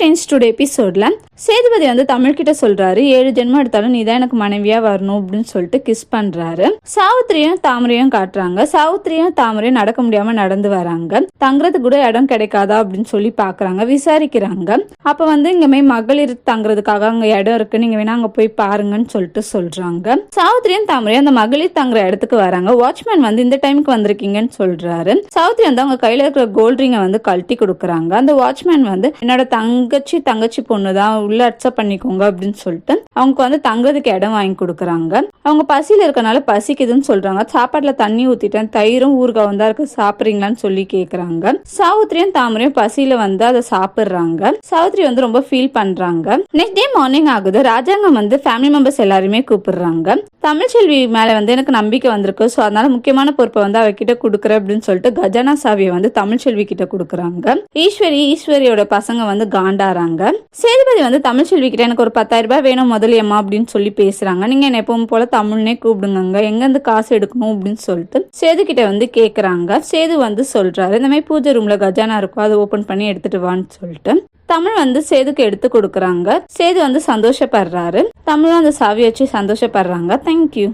Friends today எபிசோடில் சேதுபதி வந்து தமிழ்கிட்ட சொல்றாரு ஏழு ஜென்மம் எடுத்தாலும் நீ தான் எனக்கு மனைவியாக வரணும் அப்படின்னு சொல்லிட்டு கிஸ் பண்ணுறாரு சாவித்திரியும் தாமரையும் காட்டுறாங்க. சாவித்திரியும் தாமரையும் நடக்க முடியாமல் நடந்து வராங்க. தங்குறதுக்கு கூட இடம் கிடைக்காதா அப்படின்னு சொல்லி பார்க்குறாங்க விசாரிக்கிறாங்க. அப்போ வந்து இங்கமே மகளிர் தங்குறதுக்காக அங்கே இடம் இருக்கு நீங்கள் வேணா அங்கே போய் பாருங்கன்னு சொல்லிட்டு சொல்றாங்க. சாவித்திரியும் தாமரையும் அந்த மகளிர் தங்குற இடத்துக்கு வராங்க. வாட்ச்மேன் வந்து இந்த டைமுக்கு வந்திருக்கீங்கன்னு சொல்கிறாரு சாவித்திரி வந்து அவங்க கையில் இருக்கிற கோல்ட் ரிங்கை வந்து கழட்டி கொடுக்குறாங்க. அந்த வாட்ச்மேன் வந்து என்னோட தங்கச்சி தங்கச்சி பொண்ணு தான் உள்ள அக்செப்ட் பண்ணிக்கோங்க அப்படின்னு சொல்லிட்டு அவங்க வந்து தங்குறதுக்கு இடம் வாங்கி கொடுக்குறாங்க. அவங்க பசியில இருக்கனால பசிக்குதுன்னு சொல்றாங்க. சாப்பாட்டுல தண்ணி ஊத்திட்டேன். தயிரும் ஊறுகாவும் தான் இருக்கு. சாப்பிடுறீங்களான்னு சொல்லி கேக்குறாங்க. சாவுத்திரியும் தாமரையும் பசியில வந்து அதை சாப்பிடுறாங்க. சாவுத்திரி வந்து ரொம்ப ஃபீல் பண்றாங்க. நெக்ஸ்ட் டே மார்னிங் ஆகுது. ராஜாங்கம் வந்து ஃபேமிலி மெம்பர்ஸ் எல்லாருமே கூப்பிடுறாங்க. தமிழ்ச்செல்வி மேல வந்து எனக்கு நம்பிக்கை வந்திருக்கு. ஸோ அதனால முக்கியமான பொறுப்பை வந்து அவகிட்ட கொடுக்குறேன் அப்படின்னு சொல்லிட்டு கஜானா சாவியை வந்து தமிழ்ச்செல்வி கிட்ட கொடுக்குறாங்க. ஈஸ்வரி ஈஸ்வரியோட பசங்க வந்து காண்டாறாங்க. சேதுபதி வந்து தமிழ்ச்செல்வி கிட்ட எனக்கு ஒரு பத்தாயிரம் ரூபாய் வேணும் முதலியம்மா அப்படின்னு சொல்லி பேசுறாங்க. நீங்க என்ன எப்பவும் போல தமிழ்னே கூப்பிடுங்க எங்க இருந்து காசு எடுக்கணும் அப்படின்னு சொல்லிட்டு சேது கிட்ட வந்து கேக்குறாங்க. சேது வந்து சொல்றாரு இந்த மாதிரி பூஜை ரூம்ல கஜானா இருக்கும் அதை ஓபன் பண்ணி எடுத்துட்டு வான்னு சொல்லிட்டு. தமிழ் வந்து சேதுக்கு எடுத்து கொடுக்குறாங்க. சேது வந்து சந்தோஷப்படுறாரு. தமிழும் அந்த சாவி வச்சு சந்தோஷப்படுறாங்க. தேங்க்யூ